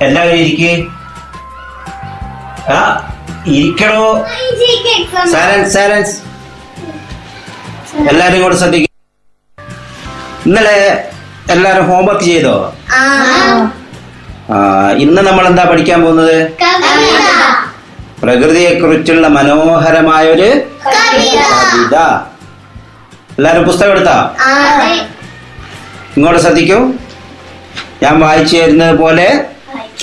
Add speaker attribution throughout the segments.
Speaker 1: ചലൻസ് ഇരിക്കേ? ആ ഇരിക്കണോ? സൈലൻസ് സൈലൻസ് എല്ലാരും കൂടെ ശ്രദ്ധിക്കും ഇന്നലെ എല്ലാരും ഹോംവർക്ക് ചെയ്തോ? ആ. ഇന്ന് നമ്മൾ എന്താ പഠിക്കാൻ പോകുന്നത്? പ്രകൃതിയെ കുറിച്ചുള്ള മനോഹരമായ ഒരു കവിത. എല്ലാരും പുസ്തകം എടുത്താ? ഇങ്ങോട്ട് ശ്രദ്ധിക്കൂ. ഞാൻ വായിച്ചു തരുന്നത് പോലെ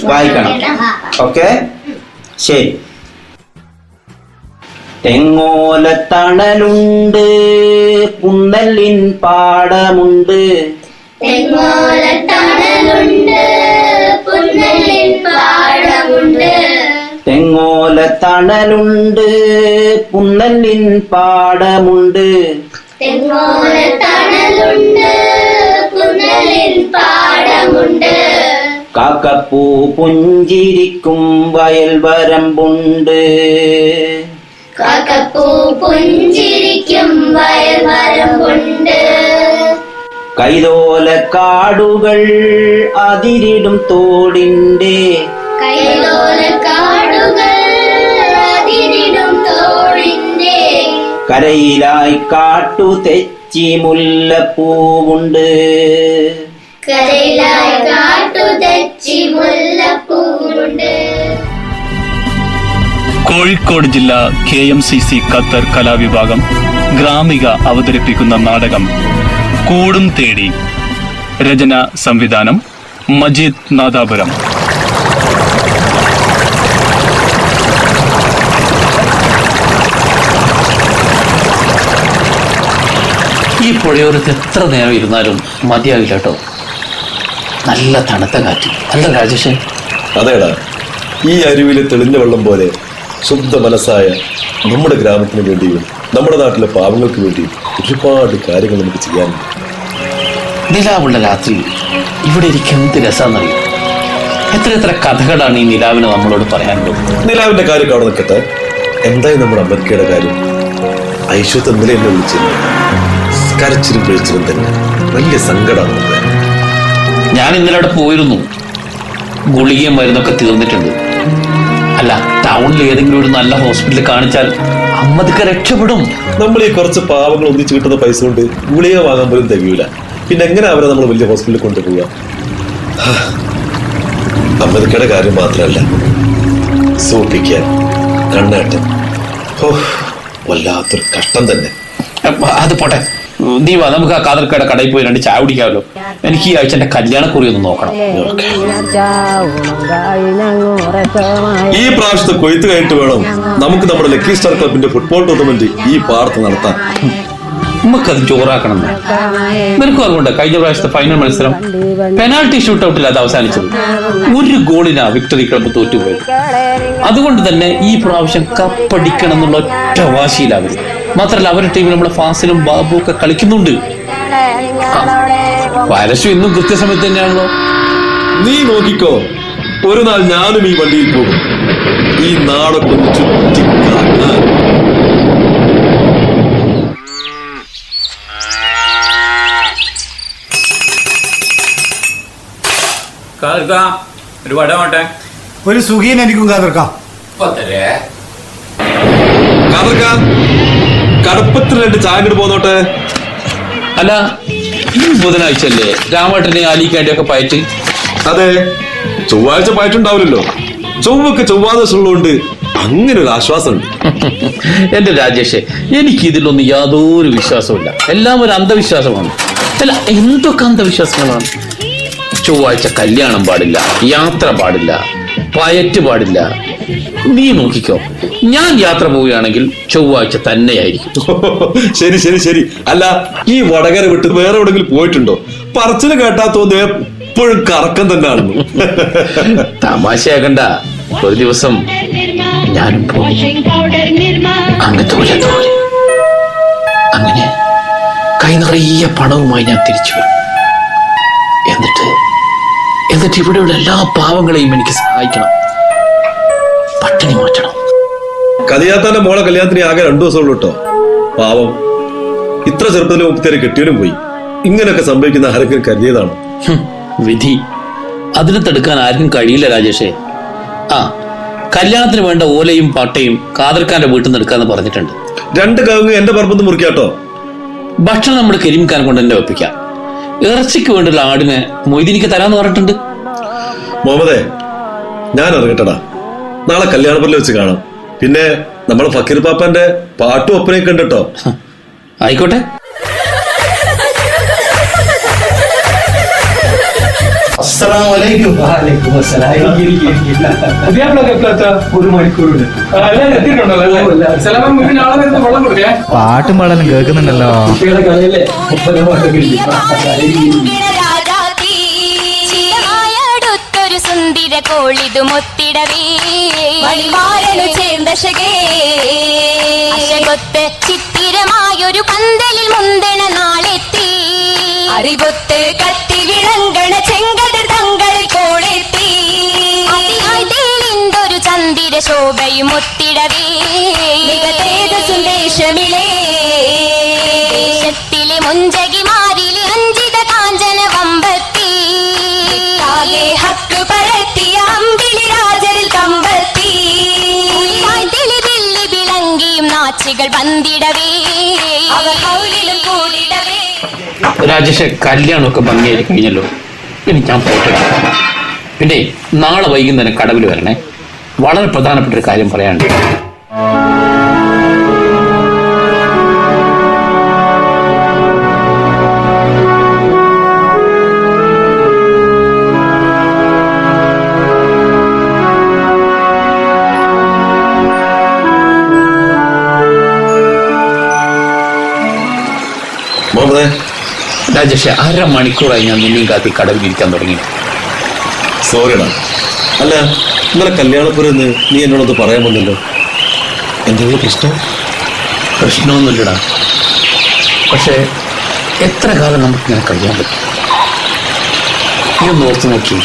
Speaker 1: വായിക്കണം ഓക്കെ ശരി തെങ്ങോലത്തണലുണ്ട് പുന്നല്ലിൻ പാടമുണ്ട്
Speaker 2: തെങ്ങോലത്തണലുണ്ട് പുന്നലിൻ പാടമുണ്ട്
Speaker 1: തെങ്ങോലത്തണലുണ്ട് പുന്നല്ലിൻ പാടമുണ്ട്
Speaker 2: തെങ്ങോലത്തണലുണ്ട് പുന്നലിൻ പാടമുണ്ട്
Speaker 1: കാക്കപ്പൂ പുഞ്ചിരിക്കും വയൽ വരമ്പുണ്ട്.
Speaker 2: കാക്കപ്പൂ പുഞ്ചിരിക്കും വയൽ വരമ്പുണ്ട്.
Speaker 1: കൈതോല കാടുകൾ അതിരിടും തോടിന്റെ
Speaker 2: കൈതോല കാടുകൾ അതിരിടും തോടിന്റെ
Speaker 1: കരയിലായി കാട്ടു തെച്ചി മുല്ലപ്പൂവുണ്ട്.
Speaker 2: കരയിലായി മുല്ലപ്പൂവുണ്ട്.
Speaker 3: കോഴിക്കോട് ജില്ല K M C C Qatar കലാവിഭാഗം Gramika അവതരിപ്പിക്കുന്ന നാടകം കൂടും തേടി. രചന സംവിധാനം മജീദ് നാദാപുരം.
Speaker 4: ഈ പുഴയോരത്ത് എത്ര നേരം ഇരുന്നാലും മതിയാവില്ല കേട്ടോ. നല്ല തണുത്ത കാറ്റ്. അല്ല രാജേഷേ.
Speaker 5: അതേടാ ഈ അരുവിലെ തെളിഞ്ഞ വെള്ളം പോലെ ശുദ്ധ മനസ്സായ നമ്മുടെ ഗ്രാമത്തിന് വേണ്ടിയും നമ്മുടെ നാട്ടിലെ പാവങ്ങൾക്ക് വേണ്ടിയും ഒരുപാട് കാര്യങ്ങൾ നമുക്ക് ചെയ്യാനുണ്ട്.
Speaker 4: നിലാവുള്ള രാത്രി ഇവിടെ ഇരിക്കാൻ എന്ത് രസാന്നറിയും? എത്ര എത്ര കഥകളാണ് ഈ നിലാവിനെ നമ്മളോട് പറയാനുള്ളത്.
Speaker 5: നിലാവിന്റെ കാര്യം അവിടെ നിൽക്കട്ടെ. എന്തായി നമ്മുടെ അമ്മക്കയുടെ കാര്യം? ഐശ്വത്ത് ഇന്നലെ എന്നെ വിളിച്ചിരുന്നു. കരച്ചിലും പിഴിച്ചിലും തന്നെ. വലിയ സങ്കടമാണ്.
Speaker 4: ഞാൻ ഇന്നലെ അവിടെ പോയിരുന്നു. ഗുളികയും മരുന്നൊക്കെ തീർന്നിട്ടുണ്ട്. അല്ല ടൗണിൽ ഏതെങ്കിലും ഒരു നല്ല ഹോസ്പിറ്റലിൽ കാണിച്ചാൽ അമ്മതൊക്കെ രക്ഷപ്പെടും.
Speaker 5: നമ്മൾ ഈ കുറച്ച് പാവങ്ങൾ ഒന്നിച്ചു കിട്ടുന്ന പൈസ കൊണ്ട് ഗുളിക വാങ്ങാൻ പോലും തികയൂല. പിന്നെ എങ്ങനെ അവരെ നമ്മൾ വലിയ ഹോസ്പിറ്റലിൽ കൊണ്ടുപോവുക? അമ്മതിക്കയുടെ കാര്യം മാത്രമല്ല. സൂപ്പിക്കാൻ കണ്ണാട്ടം. വല്ലാത്തൊരു കഷ്ടം തന്നെ.
Speaker 4: അത് പോട്ടെ. നീ വാ നമുക്ക് ആ കാതർക്കയുടെ കടയിൽ പോയി രണ്ട് ചായ കുടിക്കാമല്ലോ. എനിക്ക് ഈ ആഴ്ച എന്റെ കല്യാണക്കുറി ഒന്ന് നോക്കണം.
Speaker 5: ഈ പ്രാവശ്യത്തെ കൊയ്ത്ത് കഴിഞ്ഞിട്ട് വേണം നമുക്ക് നമ്മുടെ ലക്കി സ്റ്റാർ ക്ലബിന്റെ ഫുട്ബോൾ ടൂർണമെന്റ് ഈ പാടത്ത് നടത്താൻ.
Speaker 4: നമുക്കത് ചോറാക്കണം. നിനക്കും അതുകൊണ്ട് കഴിഞ്ഞ പ്രാവശ്യത്തെ ഫൈനൽ മത്സരം പെനാൾട്ടി ഷൂട്ട് ഔട്ടിൽ അത് അവസാനിച്ചത്. ഒരു ഗോളിനാ വിക്ടറി ക്ലബ് തോറ്റുപോയത്. അതുകൊണ്ട് തന്നെ ഈ പ്രാവശ്യം കപ്പടിക്കണം എന്നുള്ള ഒറ്റ വാശിയിലാവരും മാത്രല്ല അവരുടെ ടീമിൽ നമ്മുടെ ഫാസിലും ബാബു ഒക്കെ കളിക്കുന്നുണ്ട്. പരശു ഇന്നും കൃത്യസമയത്ത് തന്നെയാണല്ലോ.
Speaker 5: നീ നോക്കിക്കോ ഒരു നാൾ ഞാനും ഈ വണ്ടിയിൽ പോകും. ഈ നാടൊക്കെ ഒന്ന് ചുറ്റി
Speaker 6: ഒരു വട മാട്ടെ
Speaker 7: ഒരു സുഖീൻ എനിക്കും കാതർക്കാം.
Speaker 5: കാതർക്കാ, കടപ്പത്തിൽ രണ്ട് ചായ പോന്നോട്ടെ?
Speaker 4: അല്ല ഈ ബുധനാഴ്ച അല്ലേ രാമേട്ടനെ ആലിക്കാണ്ടിയൊക്കെ പയറ്റ്?
Speaker 5: അതെ. ചൊവ്വാഴ്ച പയറ്റുണ്ടാവില്ലല്ലോ. ചൊവ്വക്ക് ചൊവ്വാ ദിവസമുള്ളതുകൊണ്ട് അങ്ങനെ ഒരു ആശ്വാസമുണ്ട്.
Speaker 4: എന്റെ രാജേഷേ എനിക്ക് ഇതിലൊന്നും യാതൊരു വിശ്വാസമില്ല എല്ലാം ഒരു അന്ധവിശ്വാസമാണ്. അല്ല എന്തൊക്കെ അന്ധവിശ്വാസങ്ങളാണ്? ചൊവ്വാഴ്ച കല്യാണം പാടില്ല യാത്ര പാടില്ല പയറ്റ് പാടില്ല. നീ നോക്കിക്കോ. ഞാൻ യാത്ര പോവുകയാണെങ്കിൽ ചൊവ്വാഴ്ച തന്നെയായിരിക്കും.
Speaker 5: ശരി ശരി ശരി. അല്ല ഈ വടകര വിട്ട് വേറെ എവിടെങ്കിലും പോയിട്ടുണ്ടോ? പറച്ചിൽ കേട്ടാ തോന്നുന്നു എപ്പോഴും കറക്കം തന്നെയാണെന്ന്
Speaker 4: തമാശയാകണ്ട ഒരു ദിവസം ഞാനും പോയി അങ്ങ് അങ്ങനെ കൈ നിറയെ പണവുമായി ഞാൻ തിരിച്ചു വരും. എന്നിട്ട് എന്നിട്ട് ഇവിടെയുള്ള എല്ലാ പാവങ്ങളെയും എനിക്ക് സഹായിക്കണം. പട്ടിണി മാറ്റണം.
Speaker 5: കലിയാത്താന്റെ മോളെ കല്യാണത്തിന് ആകെ രണ്ടു ദിവസമുള്ളൂ കേട്ടോ പാവം. ഇത്ര ചെറുപ്പത്തിൽ മുപ്പത്തേരെ കെട്ടിയവനും പോയി. ഇങ്ങനെയൊക്കെ സംഭവിക്കുന്ന ആരെങ്കിലും കരുതിയതാണ്?
Speaker 4: വിധി. അതിനെ തടുക്കാൻ ആർക്കും കഴിയില്ല രാജേഷേ. ആ കല്യാണത്തിന് വേണ്ട ഓലയും പാട്ടയും കാതർക്കാന്റെ വീട്ടിൽ നിന്ന് എടുക്കാന്ന് പറഞ്ഞിട്ടുണ്ട്.
Speaker 5: രണ്ട് കവുങ്ങ് എന്റെ പറമ്പത്ത് മുറിക്കാട്ടോ.
Speaker 4: ഭക്ഷണം നമ്മൾ കരിമിക്കാൻ കൊണ്ട് തന്നെ ഒപ്പിക്കാം. ഇറച്ചിക്ക് വേണ്ടിയുള്ള ആടിനെ മൊയ്തീനിക്ക് തരാന്ന് പറഞ്ഞിട്ടുണ്ട്.
Speaker 5: മുഹമ്മദേ ഞാൻ ഇറങ്ങട്ടടാ നാളെ കല്യാണപ്പള്ളി വെച്ച് കാണാം. പിന്നെ നമ്മളെ ഫക്കീർ പാപ്പന്റെ പാട്ടും ഒപ്പനയൊക്കെ ഉണ്ട് കേട്ടോ
Speaker 4: ആയിക്കോട്ടെ.
Speaker 8: പാട്ടും പാടാനും കേൾക്കുന്നുണ്ടല്ലോ.
Speaker 2: സുന്ദര കോളിതു മൊത്തിടവേ. മണിമാരനു ചേർന്തശകേ അശകൊത്ത് ചിത്തിരമായൊരു പന്തലിൽ മുന്തണ നാളെത്തി. അറിവൊത്ത് കത്തി വിളങ്കണ ചെങ്കതിർ തങ്കൾ കോളെത്തി. അതിയായി തേലിന്തൊരു ചന്ദിര ശോഭയും ഒത്തിടവേ സുന്ദേശമിലേ ദേശത്തിലെ മുഞ്ചകിമാരിലെ നാച്ചികൾ വന്നിടവേ കൂടിടവേ.
Speaker 4: രാജേഷ് കല്യാണമൊക്കെ ഭംഗിയായി കഴിഞ്ഞല്ലോ. ഇനി ഞാൻ പോട്ടെ. പിന്നെ നാളെ വൈകുന്നേരം കടവിൽ വരണേ. വളരെ പ്രധാനപ്പെട്ട ഒരു കാര്യം പറയാനുണ്ട്. രാജേഷ് അരമണിക്കൂറായി ഞാൻ നിന്നെയും കാത്തി കടവിൽ ഇരിക്കാൻ തുടങ്ങി.
Speaker 5: സോറിടാ അല്ല ഇന്നലെ കല്യാണപ്പുരന്ന് നീ എന്നോടൊന്ന് പറയാൻ വന്നല്ലോ. എന്തെങ്കിലും പ്രശ്നം?
Speaker 4: പ്രശ്നമൊന്നുമില്ലടാ. പക്ഷേ എത്ര കാലം നമുക്ക് ഇങ്ങനെ കഴിയാൻ പറ്റും? നീ ഒന്ന് ഓർത്ത് നോക്കി.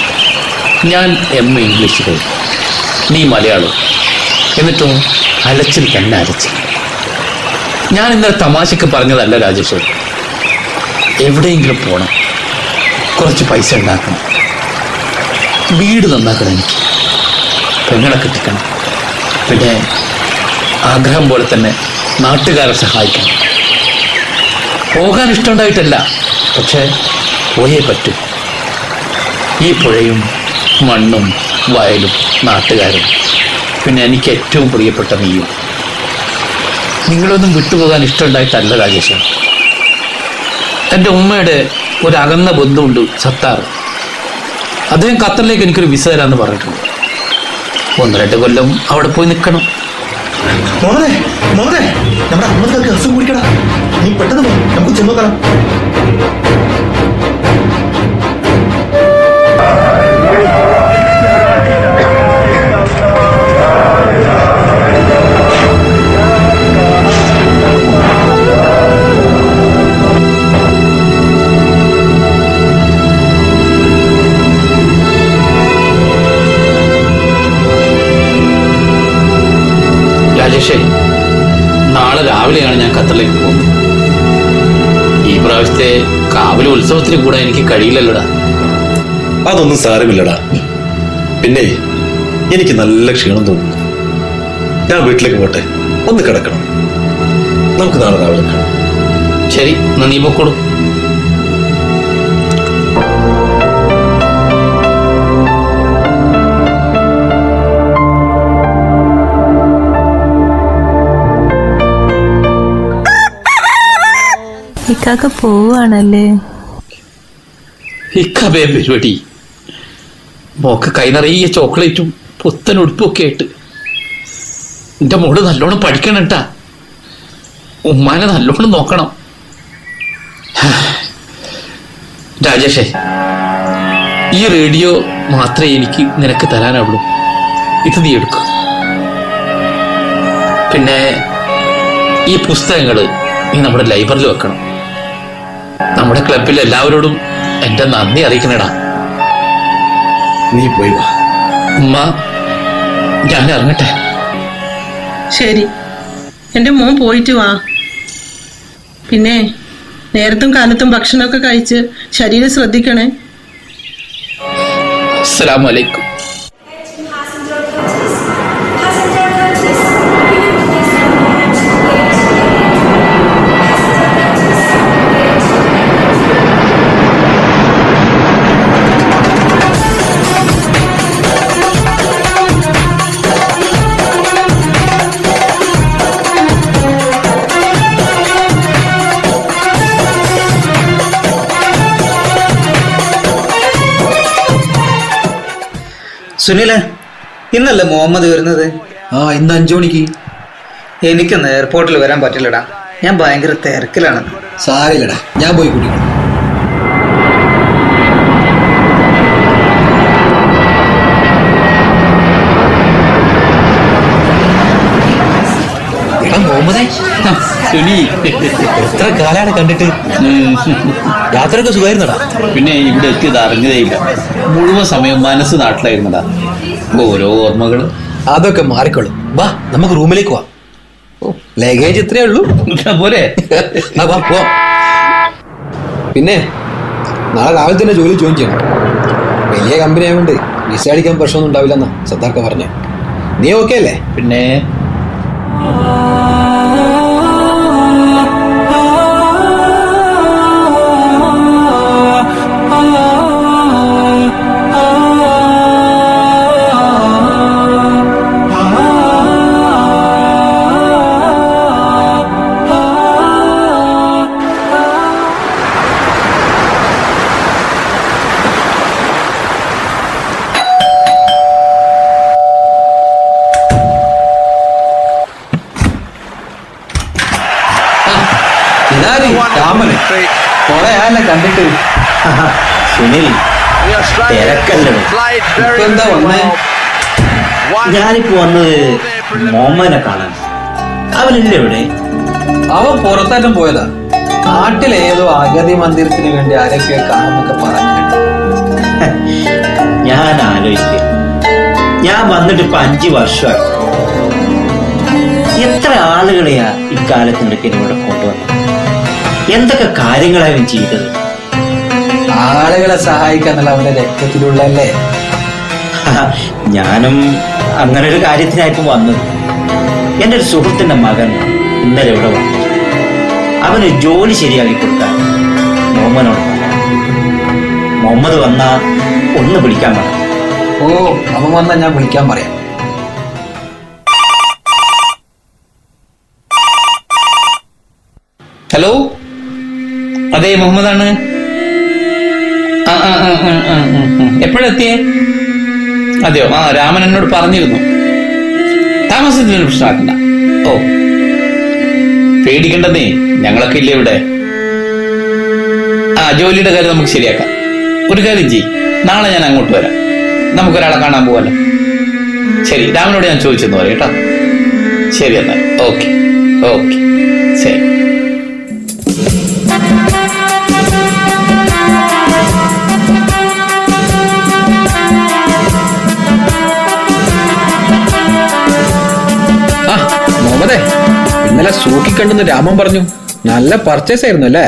Speaker 4: ഞാൻ എം എ ഇംഗ്ലീഷ് കഴിഞ്ഞു നീ മലയാളം. എന്നിട്ടും അലച്ചിൽ തന്നെ അലച്ചിൽ. ഞാൻ ഇന്നലെ തമാശക്ക് പറഞ്ഞതല്ല രാജേഷ്. എവിടെയെങ്കിലും പോകണം കുറച്ച് പൈസ ഉണ്ടാക്കണം. വീട് നന്നാക്കണം എനിക്ക്. പെങ്ങളെ കെട്ടിക്കണം. പിന്നെ ആഗ്രഹം പോലെ തന്നെ നാട്ടുകാരെ സഹായിക്കണം. പോകാൻ ഇഷ്ടമുണ്ടായിട്ടല്ല പക്ഷേ പോയേ പറ്റൂ. ഈ പുഴയും മണ്ണും വയലും നാട്ടുകാരും. പിന്നെ എനിക്ക് ഏറ്റവും പ്രിയപ്പെട്ട നീയും നിങ്ങളൊന്നും വിട്ടുപോകാൻ ഇഷ്ടമുണ്ടായിട്ടല്ല രാജേഷ്. എന്റെ ഉമ്മയുടെ ഒരു അകന്ന ബന്ധുണ്ട് സത്താർ. അദ്ദേഹം ഖത്തറിലേക്ക് എനിക്കൊരു വിസ തരാമെന്ന് പറഞ്ഞിട്ടുണ്ട്. ഒന്ന് രണ്ട് കൊല്ലം അവിടെ പോയി നിൽക്കണം.
Speaker 8: നമ്മുടെ അമ്മയ്ക്ക് അസുഖം കുടിക്കടാ. നീ പെട്ടെന്ന് നമുക്ക് ചെന്ന്
Speaker 4: രാവിലെയാണ് ഞാൻ ഖത്തറിലേക്ക് പോകുന്നത്. ഈ പ്രാവശ്യത്തെ കാവല ഉത്സവത്തിന് കൂടെ എനിക്ക് കഴിയില്ലല്ലോടാ.
Speaker 5: അതൊന്നും സാരമില്ലടാ. പിന്നെ എനിക്ക് നല്ല ക്ഷീണം തോന്നുന്നു. ഞാൻ വീട്ടിലേക്ക് പോട്ടെ. ഒന്ന് കിടക്കണം. നമുക്ക് നാളെ രാവിലെ കാണാം.
Speaker 4: ശരി നന്ദി പൊക്കോളൂ.
Speaker 9: ഇക്കാക്ക പോവാണല്ലേ
Speaker 4: ഇക്കബേ പരിപാടി മോക്ക് കൈ നിറയെ ചോക്ലേറ്റും പുത്തൻ ഉടുപ്പൊക്കെ ആയിട്ട്. എന്റെ മോൾ നല്ലോണം പഠിക്കണം കേട്ടാ ഉമ്മാനെ നല്ലോണം നോക്കണം. രാജേഷേ ഈ റേഡിയോ മാത്രമേ എനിക്ക് നിനക്ക് തരാനാവുള്ളൂ. ഇത് നീ എടുക്കും. പിന്നെ ഈ പുസ്തകങ്ങൾ നീ നമ്മുടെ ലൈബ്രറിയിൽ വെക്കണം. നമ്മുടെ ക്ലബിൽ എല്ലാവരോടും എന്റെ നന്ദി അറിയിക്കണേടാ.
Speaker 5: നീ പോയി വാ.
Speaker 4: ഉമ്മ ഞാൻ ഇറങ്ങട്ടെ.
Speaker 10: ശരി. എന്റെ മോൻ പോയിട്ട് വാ. പിന്നെ നേരത്തും കാലത്തും ഭക്ഷണമൊക്കെ കഴിച്ച് ശരീരം ശ്രദ്ധിക്കണേ.
Speaker 4: അസ്സലാമു
Speaker 1: സുനിലെ ഇന്നല്ലേ മുഹമ്മദ് വരുന്നത്?
Speaker 8: ആ ഇന്ന് അഞ്ചു മണിക്ക്.
Speaker 1: എനിക്കൊന്ന് എയർപോർട്ടിൽ വരാൻ പറ്റില്ലടാ. ഞാൻ ഭയങ്കര തിരക്കിലാണ്.
Speaker 8: സാരില്ലടാ ഞാൻ പോയി കുടിക്കണം എടാ മുഹമ്മദേ
Speaker 4: സുനി
Speaker 8: എത്ര കാലാണ് കണ്ടിട്ട്. യാത്രയൊക്കെ സുഖമായിരുന്നടാ.
Speaker 4: പിന്നെ ഇവിടെ എത്തിയത് അറിഞ്ഞതേയില്ല. മുഴുവൻ സമയം മനസ്സ് നാട്ടിലായിരുന്നടാ. ഓരോ ഓർമ്മകൾ
Speaker 8: അതൊക്കെ മാറിക്കോളും. വാ നമുക്ക് റൂമിലേക്ക് പോവാം ലഗേജ് ഇത്രേ ഉള്ളൂ.
Speaker 4: പോരെ?
Speaker 8: വാ. പിന്നെ നാളെ രാവിലെ തന്നെ ജോലി ജോയിൻ ചെയ്യണം. വലിയ കമ്പനി ആയതുകൊണ്ട് വിസ അടിക്കാൻ പ്രശ്നമൊന്നും ഉണ്ടാവില്ലെന്നാ സത്താർക്ക പറഞ്ഞേ. നീ ഓക്കെ അല്ലേ?
Speaker 4: പിന്നെ?
Speaker 1: സുനിൽ തിരക്കല്ലേ
Speaker 8: ഇപ്പൊ എന്താ വന്നേ?
Speaker 1: ഞാനിപ്പോ വന്നത് മോമനെ കാണാൻ. അവനില്ല ഇവിടെ?
Speaker 8: അവൻ പുറത്തായിട്ടും പോയതാ. നാട്ടിലേതോ അഗതി മന്ദിരത്തിന് വേണ്ടി ആരൊക്കെ കാണുന്നൊക്കെ പറഞ്ഞു.
Speaker 1: ഞാൻ ആലോചിക്കുക ഞാൻ വന്നിട്ട് ഇപ്പൊ അഞ്ചു വർഷമായി. എത്ര ആളുകളെയാ ഇക്കാലത്തിനിടയ്ക്ക് ഇവിടെ കൊണ്ടുവന്നത്? എന്തൊക്കെ കാര്യങ്ങളായാലും ചെയ്തത്?
Speaker 8: ആളുകളെ സഹായിക്കാന്നുള്ള അവന്റെ രക്തത്തിലുള്ളല്ലേ
Speaker 1: ഞാനും അങ്ങനെ ഒരു കാര്യത്തിനായിരിക്കും വന്നത്. എന്റെ ഒരു സുഹൃത്തിന്റെ മകൻ ഇന്നലെ ഇവിടെ വന്നു. അവന് ജോലി ശരിയാക്കി കൊടുക്കാൻ മുഹമ്മദിനോട് മുഹമ്മദ് വന്ന ഒന്ന് വിളിക്കാൻ പറഞ്ഞു
Speaker 8: ഓ അവൻ വന്നാ ഞാൻ വിളിക്കാൻ പറയാം.
Speaker 4: ഹലോ? അതെ മുഹമ്മദാണ്? എപ്പോഴെത്തിയേ അതെയോ? ആ രാമൻ എന്നോട് പറഞ്ഞിരുന്നു. താമസത്തിന് പ്രശ്നമാക്കണ്ട. ഓ. പേടിക്കണ്ടെന്നേ. ഞങ്ങളൊക്കെ ഇല്ലേ ഇവിടെ? ആ ജോലിയുടെ കാര്യം നമുക്ക് ശരിയാക്കാം. ഒരു കാര്യം ചെയ് നാളെ ഞാൻ അങ്ങോട്ട് വരാം. നമുക്കൊരാളെ കാണാൻ പോവാലോ. ശരി രാമനോട് ഞാൻ ചോദിച്ചെന്ന് പറയാം കേട്ടോ. ശരി എന്നാൽ ഓക്കെ. ഓക്കെ. ശരി.
Speaker 8: മുഹമ്മദേ ഇന്നലെ സൂക്കിക്കണ്ടെന്ന് രാമൻ പറഞ്ഞു. നല്ല പർച്ചേസ് ആയിരുന്നു അല്ലേ?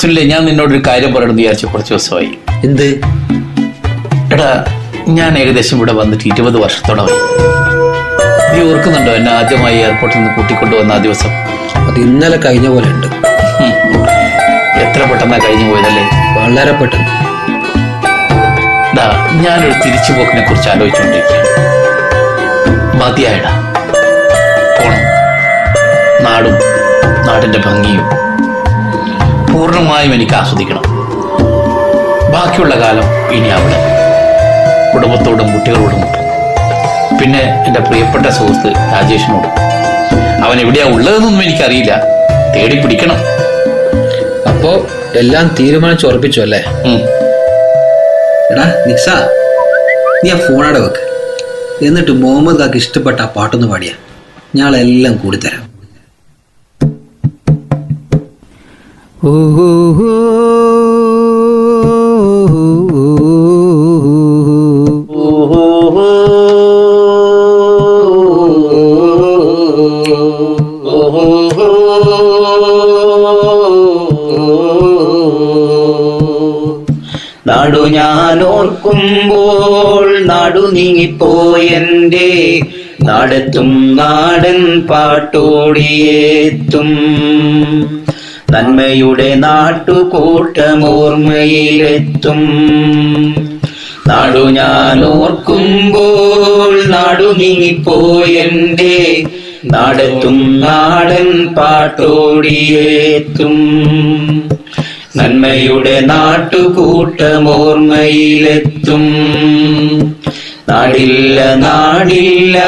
Speaker 4: സുനിലെ ഞാൻ നിന്നോടൊരു കാര്യം പറയണമെന്ന് വിചാരിച്ചു കുറച്ച് ദിവസമായി.
Speaker 8: എന്ത്?
Speaker 4: എടാ ഞാൻ ഏകദേശം ഇവിടെ വന്നിട്ട് ഇരുപത് വർഷത്തോളമായി. നീ ഓർക്കുന്നുണ്ടോ എന്നെ ആദ്യമായി എയർപോർട്ടിൽ നിന്ന് കൂട്ടിക്കൊണ്ടു വന്ന ആ ദിവസം?
Speaker 8: അത് ഇന്നലെ കഴിഞ്ഞ പോലെ ഉണ്ട്.
Speaker 4: എത്ര പെട്ടെന്നാ കഴിഞ്ഞു പോയതല്ലേ?
Speaker 8: വളരെ പെട്ടെന്ന്.
Speaker 4: ഞാനൊരു തിരിച്ചുപോക്കിനെ കുറിച്ച് ആലോചിച്ചുകൊണ്ടിരിക്കുകയാണ്. മതിയായടാ. നാടും നാടിന്റെ ഭംഗിയും പൂർണമായും എനിക്ക് ആസ്വദിക്കണം. ബാക്കിയുള്ള കാലം ഇനി അവിടെ. കുടുംബത്തോടും കുട്ടികളോടും പിന്നെ എന്റെ പ്രിയപ്പെട്ട സുഹൃത്ത് രാജേഷിനോട്. അവൻ എവിടെയാ ഉള്ളതെന്നൊന്നും എനിക്കറിയില്ല. തേടി പിടിക്കണം.
Speaker 8: അപ്പോ എല്ലാം തീരുമാനിച്ചു ഉറപ്പിച്ചു അല്ലേ? എടാ നിക്സ നീ ആ ഫോണാടെ വെക്ക്. എന്നിട്ട് മുഹമ്മദ് കാക്ക് ഇഷ്ടപ്പെട്ട ആ പാട്ടൊന്ന് പാടിയാ. ഞങ്ങളെല്ലാം കൂടി തരാം
Speaker 1: നടു ഞാൻ ഓർക്കുമ്പോൾ നടു നീങ്ങിപ്പോയെന്റെ നടത്തും നാടൻ പാട്ടോടിയേത്തും. നന്മയുടെ നാട്ടുകൂട്ടമോർമ്മയിലെത്തും. നാടു ഞാൻ ഓർക്കുമ്പോൾ നാടു നീങ്ങിപ്പോയെന്റെ നാടെത്തും നാടൻ പാട്ടോടിയേത്തും. നന്മയുടെ നാട്ടുകൂട്ടമോർമ്മയിലെത്തും. നാടില്ല നാടില്ല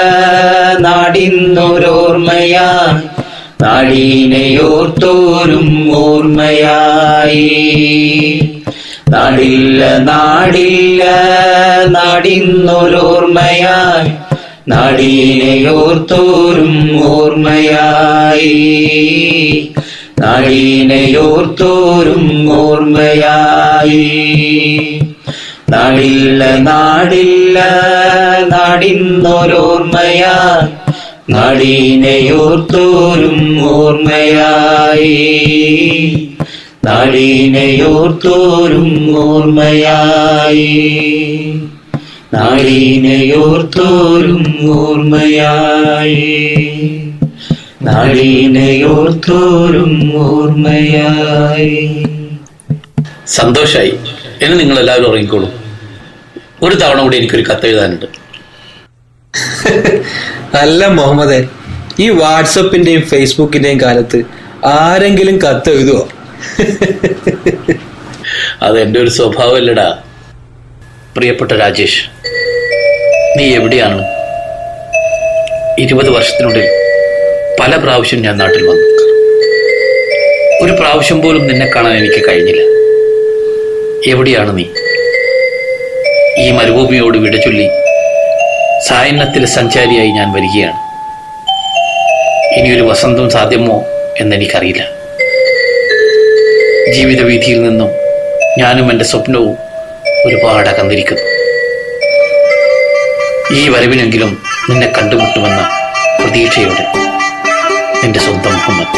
Speaker 1: നാടിന്നൊരോർമ്മയാ. നാടിനെയോർത്തോരും നാടില്ല നാടില്ല നാടിന്നൊരോർമ്മയായി. നാടിനെ ഓർത്തോരും ഓർമ്മയായി. നാടിനെ ഓർത്തോരും ഓർമ്മയായി. നാടില്ല നാടില്ല നാടിന്നൊരോർമ്മയായി. നാടിനെ ഓർത്തോരും ഓർമ്മയായി. നാടിനെയോർത്തോരും ഓർമ്മയായി. നാളീനയോർത്തോരും ഓർമ്മയായി. നാളീനയോർത്തോരും ഓർമ്മയായി.
Speaker 4: സന്തോഷായി. ഇനി നിങ്ങൾ എല്ലാവരും ഉറങ്ങിക്കോളൂ. ഒരു തവണ കൂടി എനിക്കൊരു കത്ത് എഴുതാനുണ്ട്
Speaker 8: അല്ല മുഹമ്മദേ ഈ വാട്സപ്പിന്റെയും ഫേസ്ബുക്കിന്റെയും കാലത്ത് ആരെങ്കിലും കത്ത് എഴുതുവോ
Speaker 4: അത് എന്റെ ഒരു സ്വഭാവമല്ലടാ. പ്രിയപ്പെട്ട രാജേഷ് നീ എവിടെയാണ്? ഇരുപത് വർഷത്തിനുള്ളിൽ പല പ്രാവശ്യം ഞാൻ നാട്ടിൽ വന്നു. ഒരു പ്രാവശ്യം പോലും നിന്നെ കാണാൻ എനിക്ക് കഴിഞ്ഞില്ല. എവിടെയാണ് നീ? ഈ മരുഭൂമിയോട് വിട ചൊല്ലി സായന്നത്തിലെ സഞ്ചാരിയായി ഞാൻ വരികയാണ്. ഇനിയൊരു വസന്തം സാധ്യമോ എന്നെനിക്കറിയില്ല ജീവിത വീതിയിൽ നിന്നും ഞാനും എന്റെ സ്വപ്നവും ഒരുപാട് അകന്നിരിക്കുന്നു. ഈ വരവിനെങ്കിലും നിന്നെ കണ്ടുമുട്ടുമെന്ന പ്രതീക്ഷയോടെ എന്റെ സ്വന്തം മുഹമ്മദ്.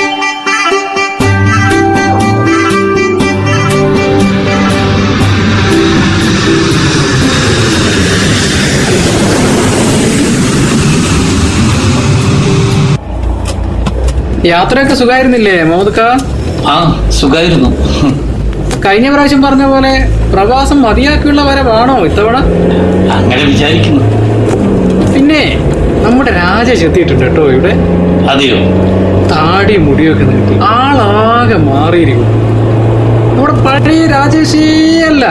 Speaker 11: യാത്രയൊക്കെ സുഖമായിരുന്നില്ലേ മോദക്ക
Speaker 4: ആ സുഖമായിരുന്നു
Speaker 11: കഴിഞ്ഞ പ്രാവശ്യം പറഞ്ഞ പോലെ പ്രവാസം മതിയാക്കിയുള്ള വരവാണോ ഇത്തവണ?
Speaker 4: അങ്ങനെ വിചാരിക്കുന്നു.
Speaker 11: പിന്നെ നമ്മുടെ രാജേഷ് എത്തിയിട്ടുണ്ട് കേട്ടോ ഇവിടെ.
Speaker 4: അതെയോ?
Speaker 11: താടി മുടിയൊക്കെ നീട്ടി. ആളാകെ മാറിയിരിക്കുന്നു. നമ്മുടെ പഴയ രാജേഷേ അല്ല.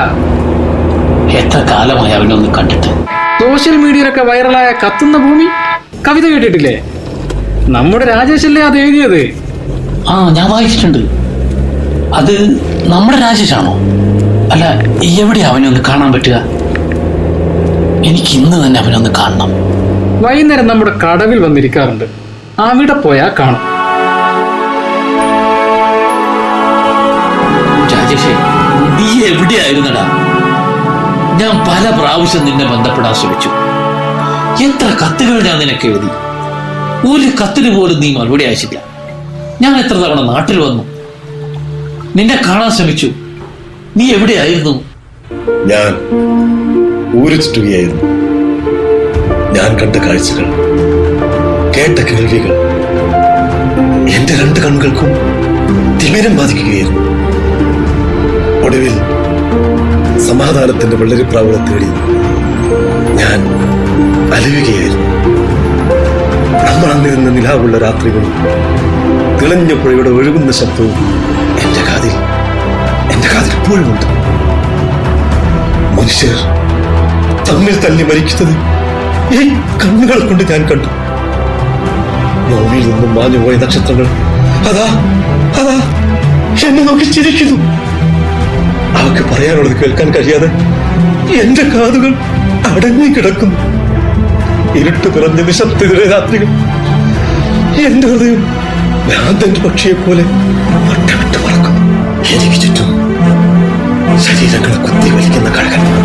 Speaker 4: എത്ര കാലമായി അവനൊന്ന് കണ്ടിട്ട്?
Speaker 11: സോഷ്യൽ മീഡിയയിലൊക്കെ വൈറലായ കത്തുന്ന ഭൂമി കവിത കേട്ടിട്ടില്ലേ? നമ്മുടെ രാജേഷല്ലേ അത് എഴുതിയത്?
Speaker 4: ആ ഞാൻ വായിച്ചിട്ടുണ്ട്. അത് നമ്മുടെ രാജേഷാണോ? അല്ല എവിടെ അവനെ ഒന്ന് കാണാൻ പറ്റുക? എനിക്ക് ഇന്ന് തന്നെ അവനൊന്ന് കാണണം.
Speaker 11: വൈകുന്നേരം നമ്മുടെ കടവിൽ വന്നിരിക്കാറുണ്ട്. അവിടെ പോയാൽ കാണും.
Speaker 4: രാജേഷേ നീ എവിടെയായിരുന്നടാ? ഞാൻ പല പ്രാവശ്യം നിന്നെ ബന്ധപ്പെടാൻ ശ്രമിച്ചു. എത്ര കത്തുകൾ ഞാൻ നിനക്ക് എഴുതി? ഒരു കത്തിന് പോലും നീ മറുപടി അയച്ചില്ല ഞാൻ എത്ര തവണ നാട്ടിൽ വന്നു? നിന്നെ കാണാൻ ശ്രമിച്ചു. നീ എവിടെയായിരുന്നു?
Speaker 5: ഞാൻ ഊരു ചുറ്റുകയായിരുന്നു ഞാൻ കണ്ട കാഴ്ചകൾ കേട്ട കേൾവികൾ എന്റെ രണ്ട് കണ്ണുകൾക്കും തിമിരം ബാധിക്കുകയായിരുന്നു. ഒടുവിൽ സമാധാനത്തിന്റെ വെള്ളരിപ്രാവണം തേടി ഞാൻ അലയുകയായിരുന്നു. നമ്മൾ അന്നിരുന്ന നിലാവുള്ള രാത്രികളും തിളഞ്ഞ പുഴയുടെ ഒഴുകുന്ന ശബ്ദവും എന്റെ കാതിൽ എന്റെ കാതിൽ ഇപ്പോഴും ഉണ്ട്. മനുഷ്യർ തമ്മിൽ തല്ലി മരിക്കുന്നത് ഈ കണ്ണുകൾ കൊണ്ട് ഞാൻ കണ്ടു. ഭൂമിയിൽ നിന്നും മാഞ്ഞുപോയ നക്ഷത്രങ്ങൾ അതാ അതാ എന്നെ നോക്കി ചിരിക്കുന്നു. അവക്ക് പറയാനുള്ളത് കേൾക്കാൻ കഴിയാതെ എന്റെ കാതുകൾ അടങ്ങി കിടക്കുന്നു. ഇരുട്ട് പിറഞ്ഞ നിശബ്ദ രാത്രികൾ. എന്റെ ഹൃദയം ഭ്രാന്തന്റെ പക്ഷിയെ പോലെ? വട്ടമിട്ട് പറക്കുന്നു എനിക്ക് ചുറ്റും ശരീരങ്ങളെ കുത്തി വലിക്കുന്ന കഴകന്മാർ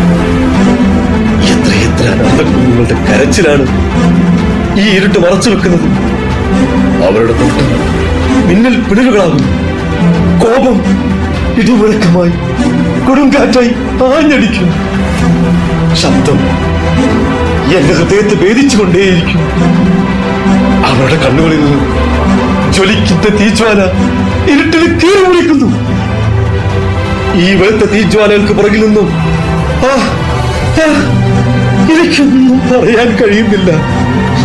Speaker 5: എത്രയെത്ര എത്ര കരച്ചിലാണ് ഈ ഇരുട്ട് മറച്ചു വെക്കുന്നത്. അവരുടെ നോട്ടം മിന്നൽ പിണരുകളാകുന്നു കോപം ഇടിമുഴക്കമായി കൊടുങ്കാറ്റായി ആഞ്ഞടിക്കും ശബ്ദം എന്റെ ഹൃദയത്തെ ഭേദിച്ചുകൊണ്ടേയിരിക്കും അവരുടെ കണ്ണുകളിൽ നിന്ന് ജ്വലിക്കുന്ന തീജ്വാല ഇരുട്ടിൽ കീറി വിളിക്കുന്നു ഈ വെളുത്ത തീജ്വാലകൾക്ക് പുറകിൽ നിന്നും എനിക്കൊന്നും പറയാൻ കഴിയുന്നില്ല.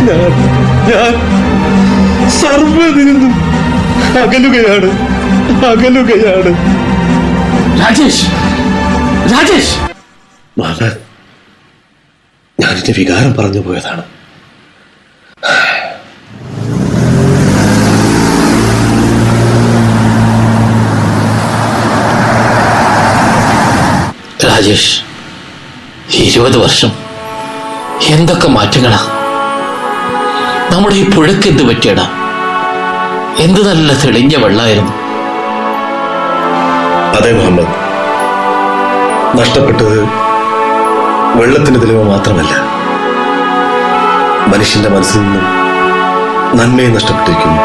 Speaker 5: ഞാൻ ഞാൻ സർവതിൽ നിന്നും അകലുകയാണ് അകലുകയാണ്.
Speaker 4: രാജേഷ് രാജേഷ്.
Speaker 5: മകൻ ഞാൻ എന്റെ വികാരം പറഞ്ഞു പോയതാണ്.
Speaker 4: രാജേഷ് ഇരുപത് വർഷം. എന്തൊക്കെ മാറ്റങ്ങളാ? നമ്മുടെ ഈ പുഴക്ക് എന്ത് പറ്റിയടാ? എന്ത് നല്ല തെളിഞ്ഞ വെള്ളമായിരുന്നു
Speaker 5: അതെ മുഹമ്മദ്. നഷ്ടപ്പെട്ടത് വെള്ളത്തിന്റെ തെളിവ് മാത്രമല്ല. മനുഷ്യന്റെ മനസ്സിൽ നിന്നും നന്മയെ നഷ്ടപ്പെട്ടിരിക്കുന്നു.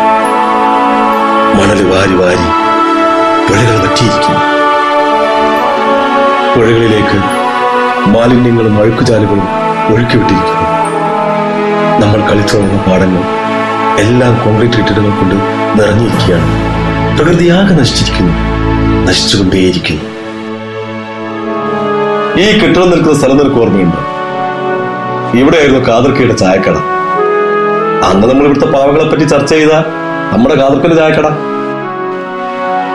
Speaker 5: മണൽ വാരി വാരി പുഴകൾ പറ്റിയിരിക്കുന്നു പുഴകളിലേക്ക് മാലിന്യങ്ങളും അഴുക്കുചാലുകളും ഒഴുക്കിവിട്ടിരിക്കുന്നു. നമ്മൾ കളിച്ചു വളർന്ന പാടങ്ങൾ എല്ലാം കോൺക്രീറ്റ് കെട്ടിടങ്ങൾ കൊണ്ട് നിറഞ്ഞിരിക്കുകയാണ്. പ്രകൃതിയാകെ നശിച്ചിരിക്കുന്നു. നശിച്ചുകൊണ്ടേയിരിക്കുന്നു. ഈ കെട്ടിടം നിൽക്കുന്ന സ്ഥലം നിനക്ക് ഓർമ്മയുണ്ട്? ഇവിടെയായിരുന്നു കാതർക്കയുടെ ചായക്കട. അന്ന് നമ്മൾ ഇവിടുത്തെ പാവങ്ങളെ പറ്റി ചർച്ച ചെയ്ത നമ്മുടെ കാതർക്കന്റെ ചായക്കട.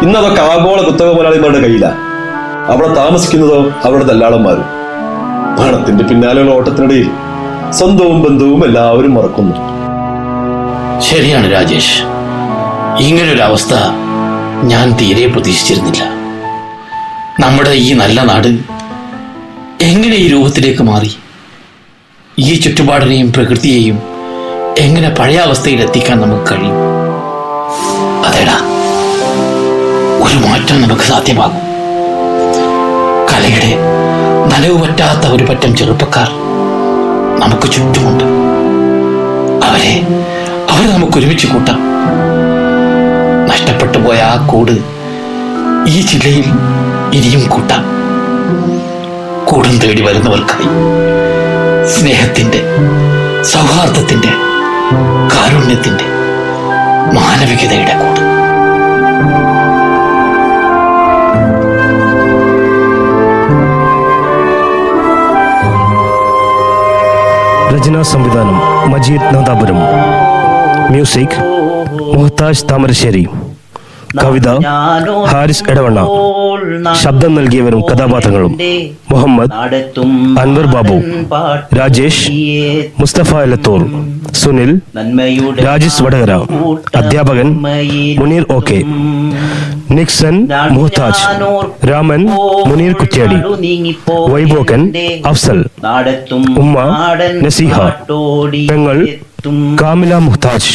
Speaker 5: ഇന്നതൊക്കെ ആഗോള കുത്തക മുതലാളിമാരുടെ കയ്യിലാ. അവിടെ താമസിക്കുന്നതോ അവരുടെ ദല്ലാളന്മാരും. പണത്തിന്റെ പിന്നാലെയുള്ള ഓട്ടത്തിനിടയിൽ സ്വന്തവും ബന്ധവും എല്ലാവരും മറക്കുന്നു.
Speaker 4: ശരിയാണ് രാജേഷ്. ഇങ്ങനൊരു അവസ്ഥ ഞാൻ തീരെ പ്രതീക്ഷിച്ചിരുന്നില്ല. നമ്മുടെ ഈ നല്ല നാട് എങ്ങനെ ഈ രൂപത്തിലേക്ക് മാറി? ഈ ചുറ്റുപാടിനെയും പ്രകൃതിയെയും എങ്ങനെ പഴയ അവസ്ഥയിൽ എത്തിക്കാൻ നമുക്ക് കഴിയും? അതേടാ ഒരു മാറ്റം നമുക്ക് സാധ്യമാകും. കലയുടെ നനവ് പറ്റാത്ത ഒരു പറ്റം ചെറുപ്പക്കാർ നമുക്ക് ചുറ്റുമുണ്ട്. അവരെ അവരെ നമുക്ക് ഒരുമിച്ച് കൂട്ടാം. നഷ്ടപ്പെട്ടു പോയ ആ കൂട് ഈ ജില്ലയിൽ ഇനിയും കൂട്ടാം. കൂടും തേടി വരുന്നവർക്കായി സ്നേഹത്തിന്റെ സൗഹാർദ്ദത്തിന്റെ കാരുണ്യത്തിന്റെ മാനവികതയുടെ കൂട്.
Speaker 12: രചന സംവിധാനം മജീദ് നാദാപുരം. മ്യൂസിക് മുഹത്താജ് താമരശ്ശേരി. കവിത ഹാരിസ് എടവണ്ണ ശബ്ദം നൽകിയവരും കഥാപാത്രങ്ങളും മുഹമ്മദ് അൻവർ ബാബു രാജേഷ് മുസ്തഫ എലത്തൂർ സുനിൽ രാജേഷ് വടകര അധ്യാപകൻ Muneer O K Nixon മുഹത്താജ് Raman Muneer Kuttiadi വൈബോക്കൻ അഫ്സൽ ഉമ്മ നസീഹ പെങ്ങൾ കാമില മുഹ്താജ്.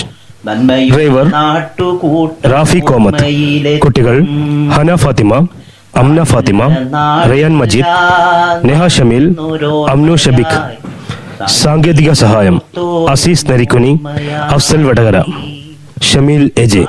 Speaker 12: ഡ്രൈവർ റാഫി കോമത്ത് കുട്ടികൾ ഹന ഫാത്തിമ അംന ഫാത്തിമ റയാൻ മജീദ് നെഹ ഷമീൽ അംനു ഷബിഖ് സാങ്കേതിക സഹായം അസീസ് നരിക്കുനി അഫ്സൽ വടകര ഷമീൽ എജെ